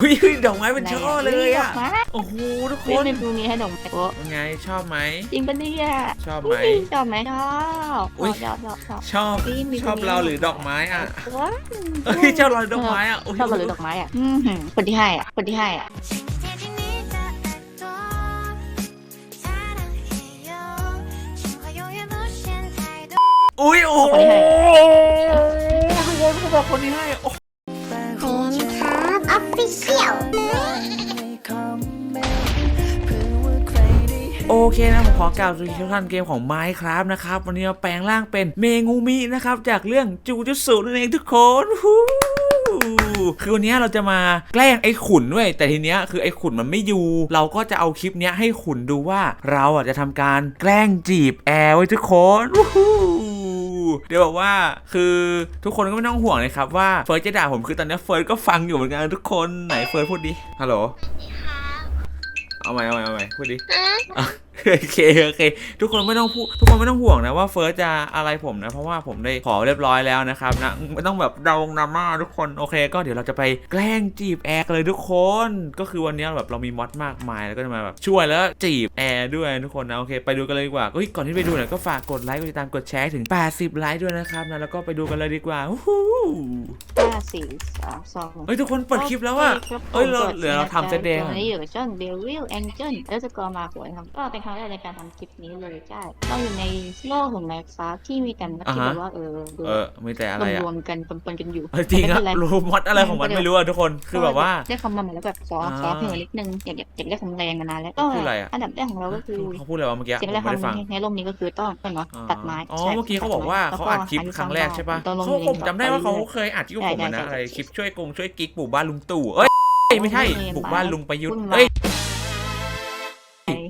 เฮ้ยเฮ้ยดอกไม้เป็นช่อเลยอะดกไม้โอ้โหทุกคเล่นนในดูนี้ให้ดอกไม้โอ้เป็นไงชอบไหม จริงปะเนี่ยชอบไหมอุ๊ยชอบไหมชอบอุ๊ย ชอบชอบชอบ ชอบนี่มีชอบตรงนี้ เราหรือดอกไม้อะว้าวเฮ้ยชอบเราหรือดอกไม้อะโอ้ยชอบเราหรือดอกไม้อะอืมหือคนที่ให้อะ คนที่ให้อะ อุ้ยโอ้โหคนที่ให้ ทุกคนเขาบอกคนนี้ให้โอ้คุณ เคนะผมขอกล่าวสวัสดีทุกท่านเกมของ Minecraft นะครับวันนี้เราแปลงร่างเป็นเมงูมินะครับจากเรื่องจูจุสุนั่นเองทุกคนฮู้คือวันนี้เราจะมาแกล้งไอ้ขุนเว้ยแต่ทีเนี้ยคือไอ้ขุนมันไม่อยู่ เราก็จะเอาคลิปเนี้ยให้ขุนดูว่าเราอะจะทำการแกล้งจีบแอร์ไว้ทุกคนวู้ฮู้เดี๋ยวบอกว่าคือทุกคนก็ไม่ต้องห่วงเลยครับว่าเฟิร์สจะด่าผมคือตอนนี้เฟิร์สก็ฟังอยู่เหมือนกันทุกคนไหนเฟิร์สพูดดิฮัลโหลเอาใหม่เอาใหม่เอาใหม่พูดดิอะ โอเคโอเค ทุกคนไม่ต้องพูดทุกคนไม่ต้องห่วงนะว่าเฟิร์สจะอะไรผมนะ เพราะว่าผมได้ขอเรียบร้อยแล้วนะครับนะไม่ต้องแบบเดาดราม่าทุกคนโอเค ก็เดี๋ยวเราจะไปแกล้งจีบแอร์กันเลยทุกคน ก็คือวันนี้แบบเรามีมอดมากมายแล้วก็จะมาแบบช่วยแล้วจีบแอร์ด้วยทุกคนนะโอเค ไปดูกันเลยดีกว่าเฮ้ยก่อนที่ไปดูเนี่ยก็ฝากกดไลค์กดติดตามกดแชร์ถึง 80 ไลค์ด้วยนะครับนะแล้วก็ไปดูกันเลยดีกว่าวู้ฮู้ห้าสี่สามสองเฮ้ยทุกคนเปิดคลิปแล้วอะเอ้ยเราเหลือเราทำเซตแดงตอะอนนี้อยู่กับช่องเดวิลแองเจิลแล้วจะกอมาสวยครับก็เป็นครั้งแรกในการทำคลิปนี้เลยใช่เราอยู่ในโลกของแมคฟ้าที่มีแต่นักที่อ่าฮะแบบว่าเออเออมีแต่อะไรอะรวมๆกันปนๆกันอยู่เออจริงอะไม่เป็นไรรู้มอดอะไรของมันไม่รู้อะทุกคนคือแบบว่าได้คำมาใหม่แล้วแบบซอฟอ่าซอฟเหนือนิดนึงอยากอยากอยากได้คำแรงมานานแล้วก็คืออะไรอะอันดับแรกของเราก็คือเขาพูดอะไรวะเมื่อกี้ผสิ่งมแรกไม่ได้ฟังทำในร่มนี้ก็คือต้องต้องเนาะอ่าตัดไม้อ๋อใช่เมื่อกี้เขาบอกว่าตัดเขาไม้อัดคลิปแล้วก็ครั้งแรกใช่ปะตอนลงเขาอยู่ผมจำได้ว่าเขารื่อยเคยอัดที่กับผมอะนะใช่ใช่อะไรใช่คลิปช่วยกงช่วยกิ๊กปลูกบ้านลุงตู่เอ้ยไม่ใช่โอ้ยปลูกบ้านลุงประยุทธ์วุ่นวายเอ้ยไ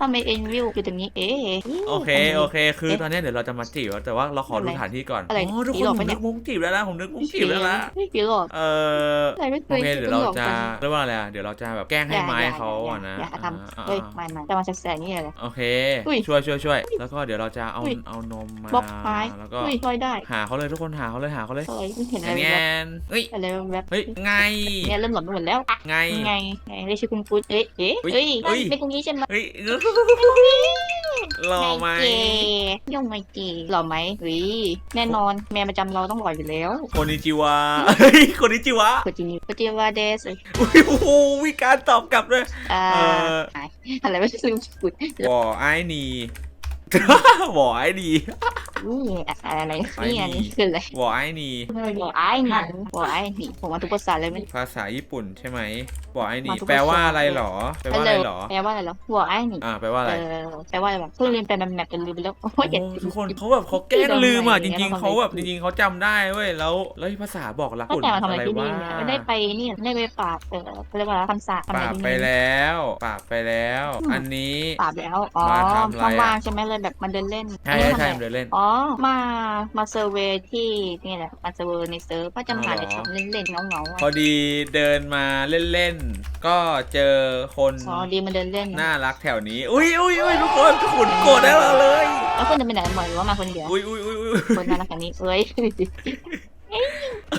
ทำไมเอ็นวิวอยู่ตรงนี้ เอ๊ะ โอเค โอเค คือตอนนี้เดี๋ยวเราจะมาจีบแต่ว่าเราขอดูสถานที่ก่อน อะไรอ๋อทุกผีคนหลอกผมปะเนี่นึยกมุ้งจีบแล้วนะผมนึกมุ้งจีบแล้วนะไม่กี่หรอกเอออะไรไม่เคโอยเคเดี๋ยวเราจะกันเรียกว่าอะไรอะเดี๋ยวเราจะแบบแกล้งให้ไม้เขาอะนะอย่าอ่าทำอ่าเฮ้ยอ่าไม่ไม่จะมาแสกๆนี่เลยโอเคอุ้ยช่วยช่วยช่วยแล้วก็เดี๋ยวเราจะเอาอุ้ยเอานมมาบล็อกไม้แล้วก็อุ้ยลอยได้ หาเขาเลยทุกคนหาเขาเลยหาเขาเลยอะไรไม่เห็นไงอะไรเนีแบยบนเฮ้ยอะไรแบบเฮ้ยไงเนี่ยเริ่มหลอนไปหมดแล้วไงไงไงเรียกชื่อคุณปุ๊ดเอ๊ะเอ๊ะเฮ้ยเฮ้ยเฮ้ยเป็นตรงนี้ใช่ไหมเฮ้ยรอไหมเจย่องไม่เจหล่อไหมเฮ้ยแน่นอนแม่ประจำเราต้องหล่ออยู่แล้วคนนิจิวะเฮ้ยคนนิจิวะโคจินิโคจิวาเดสอุ้ยโอ้โหมีการตอบกลับด้วยอ่าเออหายอะไรไม่ใช่ลืมปุดวอไอ้นีวอไอ้นี นี่อะไรไอ้นี่อันนี่นี้คืออะไรวอไอ้นีหัวไอ้หนังหัวไอ้หนีผมมาทุกภาษาเลยไหมภาษาญี่ปุ่นใช่ไหมวอไอ้นีมาทุกแปลว่าภาษาอะไรหรอ แปลว่าอะไรหรอ แปลว่าอะไรเหรอหัวไอ้หนีอ่าแปลว่าอะไรเออแปลว่าอะไรแบบเพิ่งเรียนไปแบบแบบเป็นลืมไปแล้วโอ้โอ้ยอย่าทุกคนเขาแบบเขาแกล้งลืมอะจเราริงๆทำเขาแบบอะไรจริงๆเขาจำได้เว้ยแล้วแล้วภาษาบอกรักตั้งอุ่นแต่มาทำอะอะไรไรที่ว่านี่เนี่ยไม่ได้ไปนี่ได้ไปปราบเออเขาเรียกว่าอะไรคำสาปปราบไปแล้วปราบไปแล้ว อันนี้ปราบแล้วอ๋อมาทำอะไรอะว่างๆใช่ไหมเลยแบบมาเดินเล่นใช่อันนี้ใช่ทำใช่อะไรเดินเล่นอ๋อมามาเซอร์เวย์ที่นี่แหละมาเซอร์เวย์ในเซิร์ฟว่าจะมาอ๋อในทำเล่นๆเงาๆพออะดีเดินมาเล่นๆ ก็เจอคนอ๋อดีมาเดินเล่นน่ารักแถวนี้ อุ้ยอุ้ยอุ้ยทุกคนขุนโกรธได้เราเลย แล้วคนจะไปไหนบ่อยหรือว่ามาคนเดียวอุ้ยอุ้ยอุ้ยอุ้ยคนน่ารักแบบนี้เอ้ย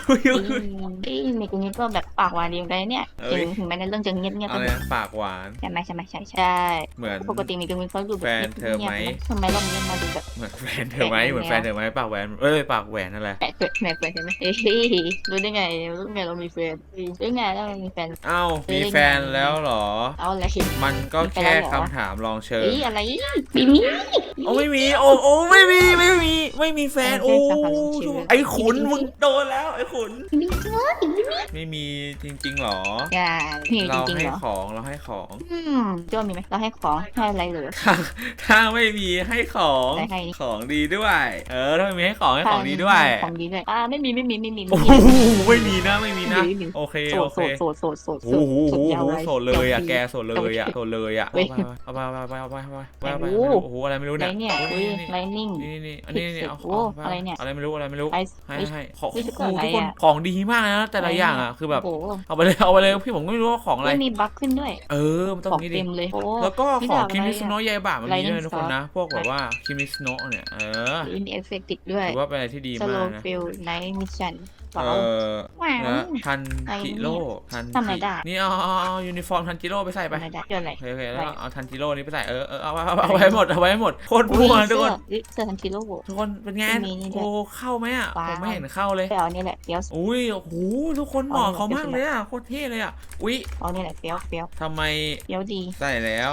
อุ้ยอุ้ยเอ้ยในกลุ่มนี้ก็แบบปากหวานดีเหมือนกันนะเนี่ยเอ้ถึยงถึงแม้ในเรื่องจะเงียบเงียบอะไรนะปากหวาน ใช่ไหมใช่ไหมใช่ใช่เหมือน ปกติมีกลุ่มนี้เขาดูแบบแฟนเธอไหม งียบๆนะทำไมรอบนี้มาดูแบบ เหมือนแฟนเธอไหมเหมือนแฟนเธอไหมปากแหวนเอ้ยปากแหวนนั่นแหละแปลกๆแปลกๆใช่ไหมเอ้ยรู้ได้ไงรู้ได้ไงเรามีแฟนรู้ได้ไงเรามีแฟน เอ้ามีแฟนแล้วเหรอ เอาอะไรมันก็แค่คำถามลองเชิญเอ้ยอะไรมีมี โอ้ไม่มีโอ้โอ้ไม่มีไม่มี ไม่มีแฟนโอโอ้เคสำคัญชื่อไอ้ขุนมึงโดนแล้วไอ้ขุน มีเจ้าไม่มีจริงๆหรอ อย่ามีจเราริงๆให้เหรอของเราให้ของ อืมเจ้ามีไหมเราให้ของให้อะไรเหลือถ้าถ้าไม่มีให้ของได้ให้นี่ของดีด้วย เออถ้าไม่มีให้ของให้ของดีด้วยของดีด้วยอ่าไม่มีไม่มีไม่มีโอ้ไม่โหมี ไม่มีนะไม่มีนะไม่มี โอเคโสโอดเคโสดโสดโสดโสดโอ้โหโสดยาวโสดเลยอะวแกโสดเลยอะโสดเลยอะเว้ยเอาไปเอาไปเอาไปเอาไปเอาไปเอาไปโอ้โอ้โหโหอะไรไม่รู้อะไรเนี่ยเนี่ยโอ้อุ้ยนี่ไลนิ่งนี่นี่อันนี้นี่เอาขโอ้องอะไรเนี่ยอะไรไม่รู้อะไรไม่รู้ ไอให้เฮ้ยให้ของเฮ้ยโอ้โหอะไรทุกคนอะของดีมากเลยนะแต่ละอย่างอะคือแบบโอ้โหเอาไปเลยเอาไปเลยพี่ผมก็ไม่รู้ว่าของอะไร ไม่มีบั๊กขึ้นด้วย เออมันต้องของนี้ดิ เต็มเลยโอ้ แล้วก็นี่ของดาบคิมิอะไรสอะโนะยายบะมันมีด้วย Lightning ทุกคนนะ พวกแบบว่าคิมิสโนะเนี่ย เออมีเอฟเฟกต์ติดด้วยถือว่าเป็นอะไรที่ดีสมาโลกนะ ฟิลไนท์มิชชั่น เอว้าวอว้าวนะทันอะไรจิเนี่ยโร่ทันทำไมได้ นี่เอาเอาเอายูนิฟอร์มทันจิโร่ไปใส่ไป ไม่ได้เกิดอะไรโอเคโอเคแล้วอะไรเอาทันจิโร่นี้ไปใส่เออเออเอาเอาเอาเอาไว้หมดเอาไว้หมดโคตรอุ้ยมั่วทุกเสื้คอนอุ๊ยเสื้อทันทีโร่ทุกคนเป็นไงมีนี่ด้วยโอ้เข้าไหมอะว้าว ผมไม่เห็นเข้าเลย ไปเอานี่แหละเฟี้ยวอุ้ยโอ้โหทุกคนเหมาะเขามากเลยอะโคตรเท่เลยอะอุ้ยเอานี่แหละเฟี้ยวเฟี้ยวทำไมเฟี้ยวดีใส่แล้ว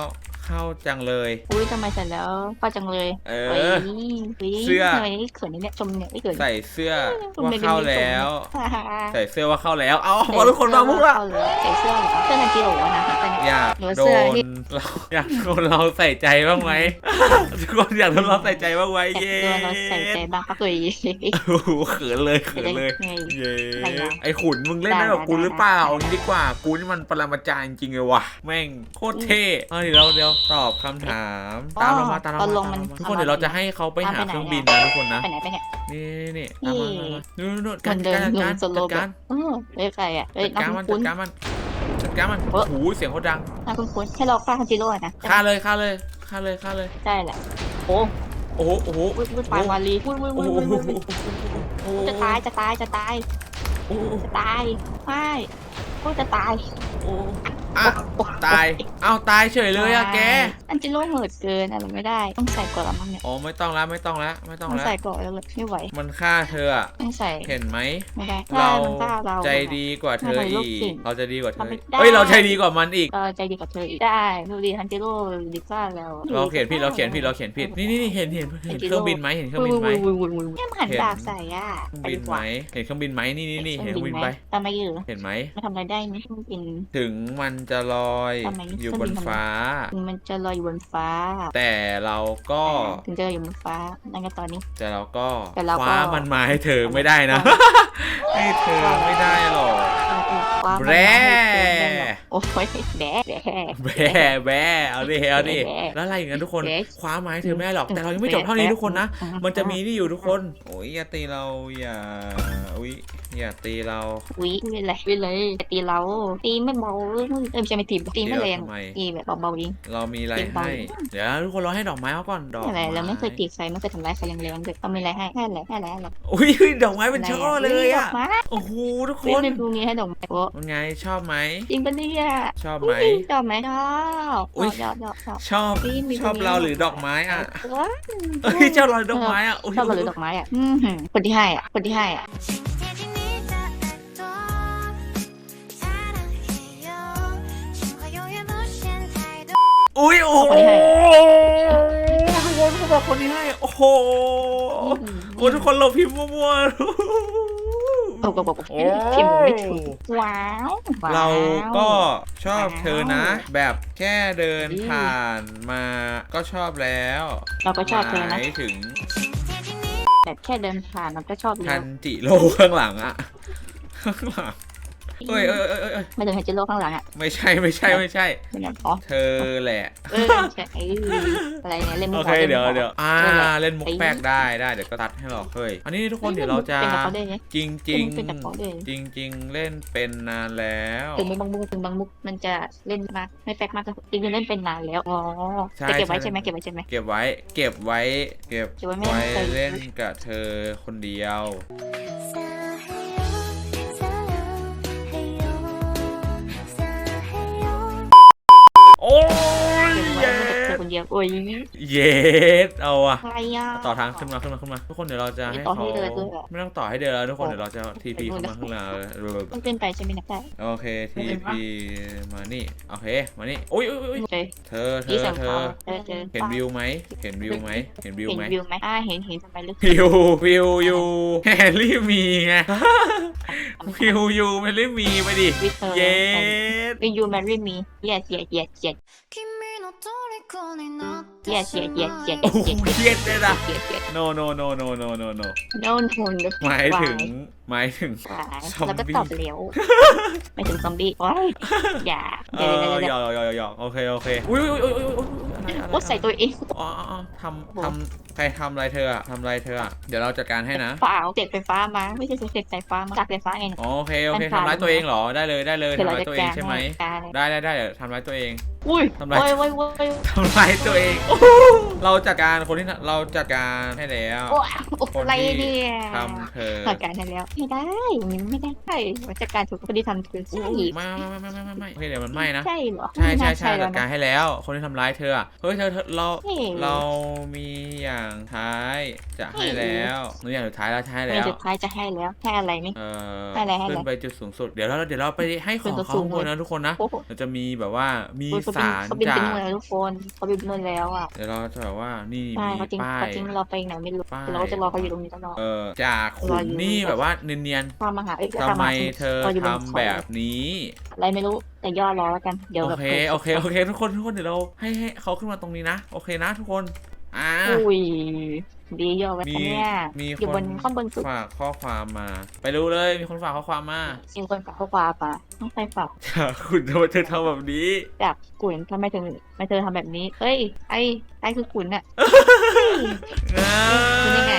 เข้าจังเลย อุ้ยทำไมใส่แล้วป้าจังเลยเอฮ้ยอฮ้ยเสื้อ ทำไมนี่เขินนี่เนี่ยชมเนี่ยไม่เขินใส่เสื้อคุณว่าไม่ได้เข้ามีแล้วชมเนี่ยใส่เสื้อว่าเข้าแล้ว เอาพอทุกคนมามุกละเข้าเลยใส่เสื้อเหรอเสื้อทันทีโร่นะแต่เนี่ยอยากหรือว่าโดเสื้อนที่เราอยากโดนเราใส่ใจบ้างไหม ทุกคนอยากโดนเราใส่ใจบ้างไหมแต่เย้เสื้อเราใส่ใจบ้างปะเคยโอ้โหเขินเลยเขินเลยไงเย้อะไรวะไอขุนมึงเล่นได้ได้แบบกูได้หรือเปล่าเอางี้ดีกว่ากูนี่มันปรมาจารย์จริงๆเลยว่ะแม่งโคตรเท่เอาเดี๋ยวเดี๋ยวตอบคำถาม ตามเรามาตามเราตอนลมางมันทุกคนเดี๋ยวเราจะให้เขาไปหาตามไปไหนเครื่องบินอะนะทุกคนนะ ไปไหนไปเนี่ย นี่นี่นี่ตามมานี่ตามมานู่นนู่นเหมืกาอนรเดินการหนุการนสโลจัดแบการบเออเอ้ยใครอะเอ้ยจัดน้าการมันคุ้จันดการมันจัดการมันเอ้อโอ้โหเสียงโคตรดังๆน้าคุ้นๆให้เราฆ่าทันจิโร่นะฆ่าเลยฆ่าเลยฆ่าเลยฆ่าเลยใช่แหละโอ้โอ้โหโอ้โหวุ้ยวุ้ยปลาวาลีวุ้ยวุ้ยโอ้วุ้ยโหวุ้ยวุ้ยโอ้โหจะตายจะตายจะตายโอ้โหจะตายไม่กูจะตายโอ้โห อะตาย เอาตายเฉยเลยอะแก อันจิโร่เหิดเกินอะไรไม่ได้ ต้องใส่ก่อนละมั้งเนี่ยอ๋อไม่ต้องแล้วไม่ต้องแล้วไม่ต้ต้อองงแล้วใส่ก่อนแล้วเลยไม่ไหวมันฆ่าเธออะต้องใส่เห็นไหม ไม่ได้เรามันฆ่าเรา ใจดีกว่าเธอทำไมลูอีกกศิษย์เราใจดีกว่าเธอทำไม่ได้เฮ้ยเราใจดีกว่ามันอีกเออใจดีกับเธออีกได้ดูดีทันจิโร่ดีกว่าแล้วเราเขียนผิดเราเขียนผิดเราเขียนผิด นี่นี่นี่เห็นเห็นเห็นเครื่องบินไหมเห็นเครื่องบินไหม วุ้ยวุ้ยวุ้ยวุ้ยเนี่ยมันหันดาบใส่อะเครื่องบินไหมเห็นเครื่องบินไหมนี่นี่นี่เห็นเครื่องบินไหมทำไมอยู่เห็นไหมมาทำอะไรได้ไหมเครื่องบินถึงมันจะลอยทำไมอยู่เครื่บองบินนทำไมฟ้า ถึงมันจะลอยอยู่บนฟ้าแต่เราก็ถึงจะลอยอยู่บนฟ้านั่นก็ตอนนี้ แต่เราก็แต่เราก็ คว้ามันมาให้เธอไม่ได้นะ ให้เธอไม่ได้หรอกฟ้ามันแบร่ไม่ให้เกินได้หรอกโอ้ยแบะแบะ แบะแบะเอาดิเอาดิแบะแล้วอะไรอย่างนั้นทุกคนแบะ คว้ามาให้เธอไม่ได้หรอกแต่เรายังไม่จบเท่านี้ทุกคนนะ มันจะมีนี่อยู่ทุกคนโอ้ยอย่าตีเราอย่าอุ้ยอย่าตีเรา วิวิเลยวิเลยตีเราตีไม่เบาเอ้ยไม่ใช่ไม่ตีตีไม่แรงทำไม ตีแบบเบาๆเองเรามีอะไรตีเบาให้ เดี๋ยวทุกคนรอให้ดอกไม้เขาก่อนดอกอะไรไม้เราไม่เคยตีใครไม่เคยทำร้ายใครแรงๆเลยเรามีอะไรให้แค่อะไรแค่อะไรอะไรอุ้ยดอกไม้เป็นช่อเลยอะดกไม้โอ้โหทุกคเล่นนในพรุ่งนี้ให้ดอกไม้โอ้มันไงชอบไหมจริงปะเนี่ยชอบไหมชอบไหมชอบอุ๊ยชอบชอบชอบชอบอุ๊ยมีชอบตรงนี้ เราหรือดอกไม้อะว้าวเอ้ยชอบเราหรือดอกไม้อะยชอบเราหรือดอกไม้อะอืมหือคนที่ให้อะคนที่ให้อะ อุ้ยโอ้โหทุกคนเขาบอกคนนี้ให้ โอ้โหโอ้ทุกคนเราพิมพ์มั่วๆโอ้โหโอ้โหโอ้พิมพ์ไม่ถูกว้าวว้วเราก็ชอบว้าวเธอนะ แบบแค่เดินอืมผ่านมาก็ชอบแล้ว เราก็ชอบเธอหนะมายถึงแต่แค่เดินผ่านเราก็ชอบทัแล้วนจิโร่ข้างหลังอะข้างหลัง เอ้ยเอ้ยเอ้ยเอ้ยเอ้ยไม่เดินให้เจโร่ข้างหลังอะไม่ใช่ไม่ใช่ไม่ใช่ เป็นแบบอ๋อเธอแหละ เออใช่ไอ้อะไรเนี่ยเล่นมุโอกเคต่เดี๋ยวล่นมุกเดี๋ยวอ่านั่นแหละเล่นมุกแป๊กได้ได้เดี๋ยวก็ตัดให้หรอกเฮ้ยอันนี้ทุกคนเดี๋ยวเราจะเป็นกับเขาได้ไงจริงจริงเป็นกับเขาด้วยจริงจริงๆเล่นเป็นนานแล้วถึงบางมุกถึงบางมุกมันจะเล่นมากไม่แป๊กมากก็จริงๆเล่นเป็นนานแล้วอ๋อใช่แต่เก็บไว้ใช่ใช่ไหมเก็บไว้ใช่ไหมเก็บไว้เก็บไว้เก็บเก็บไว้ไม่ไว้ให้ใครเล่นกับเธอคนเดียว ยบโอ้ยเย็ดเอาอะต่อทางขึ้นมาขึ้นมาขึ้นมาทุกคนเดี๋ยวเราจะให้เขาไม่ต้องต่อให้เดินแล้วทุกคนเดี๋ยวเราจะทีพีขึ้นมาขึ้นมาเออต้องขึ้นไปใช่ไหมนักได้โอเคทีพีมานี่โอเคมานี่อุ้ยอุ้ยอ้ยเจอเธอเธอเธอเห็นวิวไหมเห็นวิวไหมเห็นวิวเห็นไหมวิวไหมอ่าเห็นเห็นทำไมลึกวิววิวอยู่แฮร์รี่มีไงวิวอยู่แฮร์รี่มีไปดิเธอเย็ดวิวแมรี่มีเย็ดเย็ดเย็ดเย็ด yes yes yes yes โอ้โห yes เครียเลยนะ yes yes no no no no no no no don't hold หมายถึงหมายถึง ซอมบี้ แล้วก็ตอบเร็วหมายถึงซอมบี้โอ้ยอย่าเอดี๋ยอเหยยวอกหยอกหยอกโอเคโอเคอุ้ยอุ้ยอุ้ยอุ้ยอุ้ยอะไรอะไโอ้ใส่ตัวเองอ๋ออ๋ออ๋อทำทำใครทำอะไรเธออะทำอะไรเธออะเดี๋ยวเราจัดการให้นะ เปล่าเด็กไฟฟ้ามาไม่ใช่เด็กสายฟ้ามาจากไฟฟ้าเอง อ๋โอเคโอเคทำรยตัวเองเหรอได้เลยได้เลยเดี๋ยวเรทำรยจตัวเองใช่ไหมได้ได้ได้เดี๋ยวทำรยตัวเอง อุ้ยทำลายโอ้ยโอ้ยโอ้ยทำร้ายตัวเองโอ้โหเราจัดการคนที่เราจัดการให้แล้วโอ้ยคนอะไรที่เนี่ยทำเธอจัดการให้แล้ว ไม่ได้อย่างนี้ไม่ได้จัดการถูกคนที่ทำคือใช่ไม่ไม่ไม่ไม่ไม่ไม่โอเคเดี๋ยวมันไหม้นะ ใช่เหรอใช่ใช่ไม่น่าใช่แล้จัวดนะ การให้แล้ว คนที่ทำร้ายเธออะเฮ้ยเธอเธอเราเฮ้ย เรามีอย่างท้ายจะให้แล้วหนูอย่างสุดท้ายแล้วจะให้ในแล้วสุดท้ายจะให้แล้วให้อะไรนี่ เออให้อะไรให้อะไรขึ้นไปจุดสูงสุด เดี๋ยวเราเดี๋ยวเราไปให้ของขึ้นไปเขาสูงข้างบนเลยนะทุกคนนะโอ้โห เราจะมีแบบว่ามีเขาบินสารเขาบินจาไปกนู่นแล้วทุกคนเขาบินไปนู่นแล้วอะเดี๋ยวเราจะแบบว่านี่ใช่มีเขาจริงป้าเขายจริงเราไปไหนไม่รู้ป้าย เราก็จะรอเขาอยู่ตรงนี้ตลอด เออจากขุรอนอยู่นี่แบบว่าเนียนความมาหาเอ้ยๆทำไมเธอรายู่บนทำแบบนี้ อะไรไม่รู้แต่ย่อรอแล้วกันเดี๋ยวโอแบบเค โอเค โอเค ทุกคน ทุกคน เดี๋ยวเราให้ให้เขาขึ้นมาตรงนี้นะ โอเคนะทุกคน อ่าอุ้ยดีย่อไว้มีเนี่ยมีอยู่คบนนข้างบนสุดฝากข้อความมา ไปรู้เลยมีคนฝากข้อความมามีคนฝากข้อความมาต้องไปฝากจากคุณทำไมเธอทำแบบนี้ จากกุนทำไมถึงไม่เธอทำแบบนี้เฮ้ย ไอ้ไอ้คือกุนอะ คือยังไง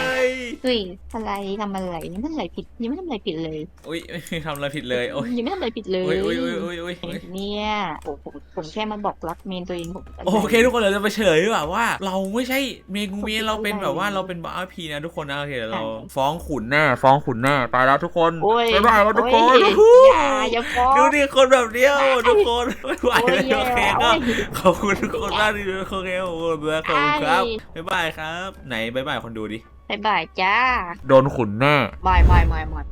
เฮ้ยอะไรทำอะไรยังไม่ทำอะไรผิดยังไม่ทำอะไรผิดเลยอุ้ยไม่ทำอะไรผิดเลยโอ้ยยังไม่ทำอะไรผิดเลยอุ้ยอุ้ยอุ้ยอุ้ยอุ้ยเนี่ยโอ้ผมผมแค่มาบอกรักเมนตัวเองผมโอเค ทุกคนเราจะไปเฉลยดีกว่าว่า เราไม่ใช่เมงูเมียเราเป็นแบบว่าเราเป็นบ้าพีนะทุกคนนะโอเคเดี๋ยวเรา ฟ้องขุนแน่ ฟ้องขุนแน่ไปแล้วทุกคนโอ้ยบ๊ายบายแล้วทุกคนโอ้ยอย่าอย่าฟ้องดูดิคนแบบเดียวทุกคนไม่ไหวโอ้ยแล้วโอเคโอ้ก็ยขอบคุณทุกคนมากที่ดูโอเคขอบคุณมากขอบคุณครับบ๊ายบายครับ ไหนบ๊ายบายคนดูดิบ๊ายบายจ้า โดนขุนแน่ บายบายบายบาย